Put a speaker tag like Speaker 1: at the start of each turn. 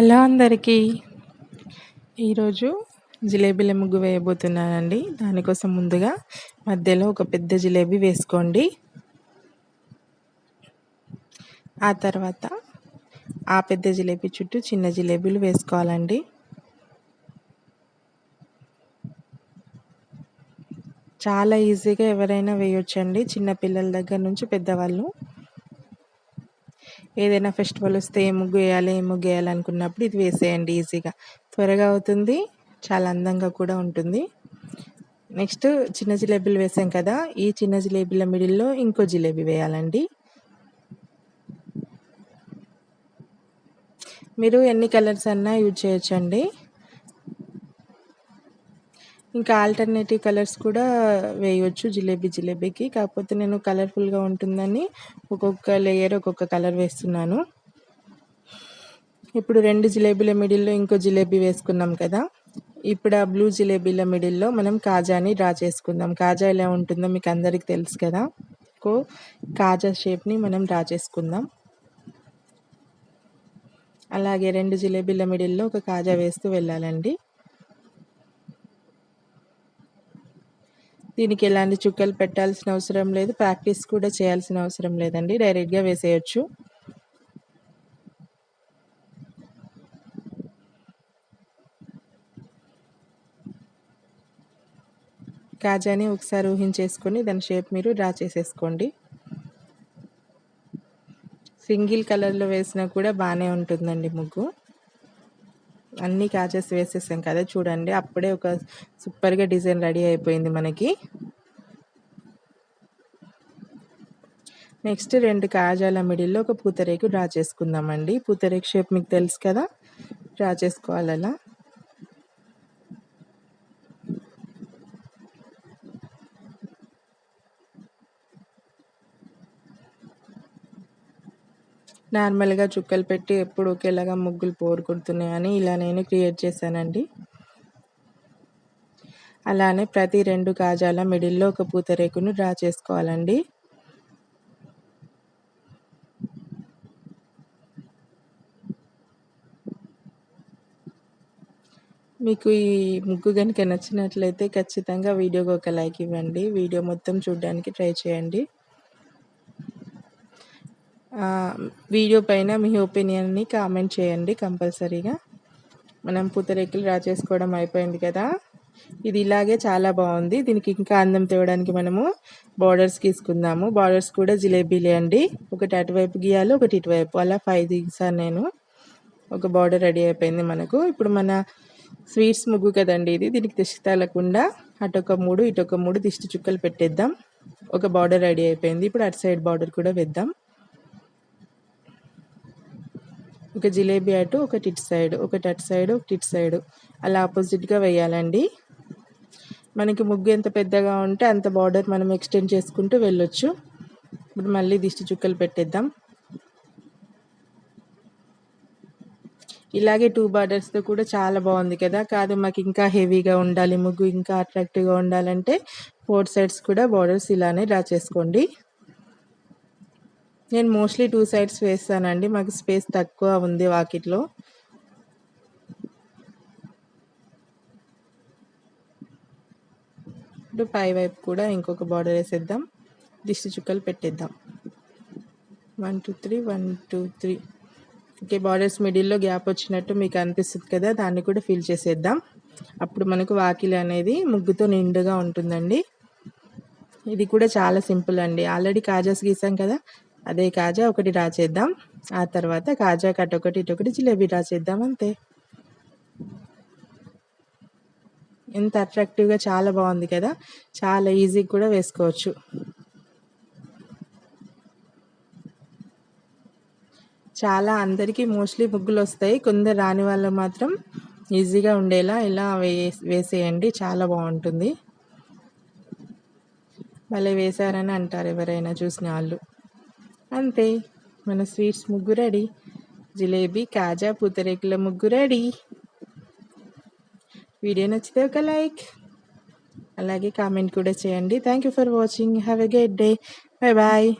Speaker 1: Hello అందరికీ. ఈరోజు జిలేబీల ముగ్గు వేయబోతున్నానండి. దానికోసం ముందుగా మధ్యలో ఒక పెద్ద జిలేబీ వేసుకోండి. ఆ తర్వాత ఆ పెద్ద జిలేబీ చుట్టూ చిన్న జిలేబీలు వేసుకోవాలండి. చాలా ఈజీగా ఎవరైనా వేయొచ్చండి. చిన్న పిల్లల దగ్గర నుంచి పెద్దవాళ్ళు. ఏదైనా ఫెస్టివల్ వస్తే ఏ ముగ్గు వేయాలి ఏ ముగ్గు వేయాలి అనుకున్నప్పుడు ఇది వేసేయండి ఈజీగా. త్వరగా అవుతుంది చాలా అందంగా కూడా ఉంటుంది. నెక్స్ట్ చిన్న జిలేబీలు వేసాం కదా ఈ చిన్న జిలేబీల మిడిల్లో ఇంకో జిలేబీ వేయాలండి. మీరు ఎన్ని కలర్స్ అన్నా యూజ్ చేయొచ్చండి. ఇంకా ఆల్టర్నేటివ్ కలర్స్ కూడా వేయవచ్చు జిలేబీ జిలేబీకి. కాకపోతే నేను కలర్ఫుల్గా ఉంటుందని ఒక్కొక్క లేయర్ ఒక్కొక్క కలర్ వేస్తున్నాను. ఇప్పుడు రెండు జిలేబీల మిడిల్లో ఇంకో జిలేబీ వేసుకున్నాం కదా. ఇప్పుడు ఆ బ్లూ జిలేబీల మిడిల్లో మనం కాజాని డ్రా చేసుకుందాం. కాజా ఎలా ఉంటుందో మీకు అందరికి తెలుసు కదా. కో కాజా షేప్ని మనం డ్రా చేసుకుందాం. అలాగే రెండు జిలేబీల మిడిల్లో ఒక కాజా వేస్తూ వెళ్ళాలండి. దీనికి ఎలాంటి చుక్కలు పెట్టాల్సిన అవసరం లేదు. ప్రాక్టీస్ కూడా చేయాల్సిన అవసరం లేదండి. డైరెక్ట్గా వేసేయచ్చు. కాజాని ఒకసారి ఊహించేసుకొని దాని షేప్ మీరు డ్రా చేసేసుకోండి. సింగిల్ కలర్లో వేసినా కూడా బాగానే ఉంటుందండి ముగ్గు. అన్ని క్యాచెస్ వేసేసాం కదా చూడండి. అప్పుడే ఒక సూపర్గా డిజైన్ రెడీ అయిపోయింది మనకి. నెక్స్ట్ రెండు కాజాల మిడిల్లో ఒక పూతరేకు డ్రా చేసుకుందామండి. పూతరేకు షేప్ మీకు తెలుసు కదా? డ్రా చేసుకోవాలలా? నార్మల్గా చుక్కలు పెట్టి ఎప్పుడు ఒకేలాగా ముగ్గులు పోరు కొడుతున్నాయని ఇలా నేను క్రియేట్ చేశానండి. అలానే ప్రతి రెండు కాజాల మిడిల్లో ఒక పూతరేకును డ్రా చేసుకోవాలండి. మీకు ఈ ముగ్గు కనుక నచ్చినట్లయితే ఖచ్చితంగా వీడియోకి ఒక లైక్ ఇవ్వండి. వీడియో మొత్తం చూడడానికి ట్రై చేయండి. వీడియో పైన మీ ఒపీనియన్ని కామెంట్ చేయండి కంపల్సరీగా. మనం పూతరేకులు డ్రా చేసుకోవడం అయిపోయింది కదా. ఇది ఇలాగే చాలా బాగుంది. దీనికి ఇంకా అందం తేవడానికి మనము బార్డర్స్ గీసుకుందాము బార్డర్స్ కూడా జిలేబీలే అండి. ఒకటి అటువైపు గీయాలి ఒకటి ఇటువైపు. అలా ఫైవ్ గీసాను నేను. ఒక బార్డర్ రెడీ అయిపోయింది మనకు. ఇప్పుడు మన స్వీట్స్ ముగ్గు కదండి ఇది. దీనికి దిష్టి తగలకుండా అటొక మూడు ఇటొక మూడు దిష్టి చుక్కలు పెట్టేద్దాం. ఒక బార్డర్ రెడీ అయిపోయింది. ఇప్పుడు అటు సైడ్ బార్డర్ కూడా వేద్దాం. ఒక జిలేబీ అటు ఒకటి ఇటు సైడ్ ఒకటి అటు సైడ్ ఒకటి ఇటు సైడ్. అలా ఆపోజిట్గా వేయాలండి. మనకి ముగ్గు ఎంత పెద్దగా ఉంటే అంత బార్డర్ మనం ఎక్స్టెండ్ చేసుకుంటూ వెళ్ళొచ్చు. ఇప్పుడు మళ్ళీ దిష్టి చుక్కలు పెట్టేద్దాం. ఇలాగే టూ బార్డర్స్తో కూడా చాలా బాగుంది కదా. కాదు మాకు ఇంకా హెవీగా ఉండాలి ముగ్గు ఇంకా అట్రాక్టివ్గా ఉండాలంటే ఫోర్ సైడ్స్ కూడా బార్డర్స్ ఇలానే డ్రా చేసుకోండి. నేను మోస్ట్లీ టూ సైడ్స్ వేస్తానండి. మాకు స్పేస్ తక్కువ ఉంది వాకిట్లో. ఇప్పుడు పై వైపు కూడా ఇంకొక బార్డర్ వేసేద్దాం. దిష్టి చుక్కలు పెట్టేద్దాం. One two three one two three. Okay borders మిడిల్లో గ్యాప్ వచ్చినట్టు మీకు అనిపిస్తుంది కదా దాన్ని కూడా ఫిల్ చేసేద్దాం. అప్పుడు మనకు వాకిలి అనేది ముగ్గుతో నిండుగా ఉంటుందండి. ఇది కూడా చాలా సింపుల్ అండి. ఆల్రెడీ కాజాస్ గీసాం కదా అదే కాజా ఒకటి డ్రా చేద్దాం. ఆ తర్వాత కాజా కట్ ఒకటి ఇటొకటి జిలేబీ డ్రా చేద్దాం అంతే. ఎంత అట్రాక్టివ్గా చాలా బాగుంది కదా. చాలా ఈజీ కూడా వేసుకోవచ్చు. చాలా అందరికీ మోస్ట్లీ ముగ్గులు వస్తాయి కొందరు రాని వాళ్ళు మాత్రం ఈజీగా ఉండేలా ఇలా వేసేయండి. చాలా బాగుంటుంది. భలే వేశారని అంటారు ఎవరైనా చూసిన వాళ్ళు. అంతే. మన స్వీట్స్ ముగ్గు రెడీ. జిలేబీ కాజా పూతరేకుల ముగ్గు రెడీ. వీడియో నచ్చితే ఒక లైక్. అలాగే కామెంట్ కూడా చేయండి. Thank you for watching have a great day bye bye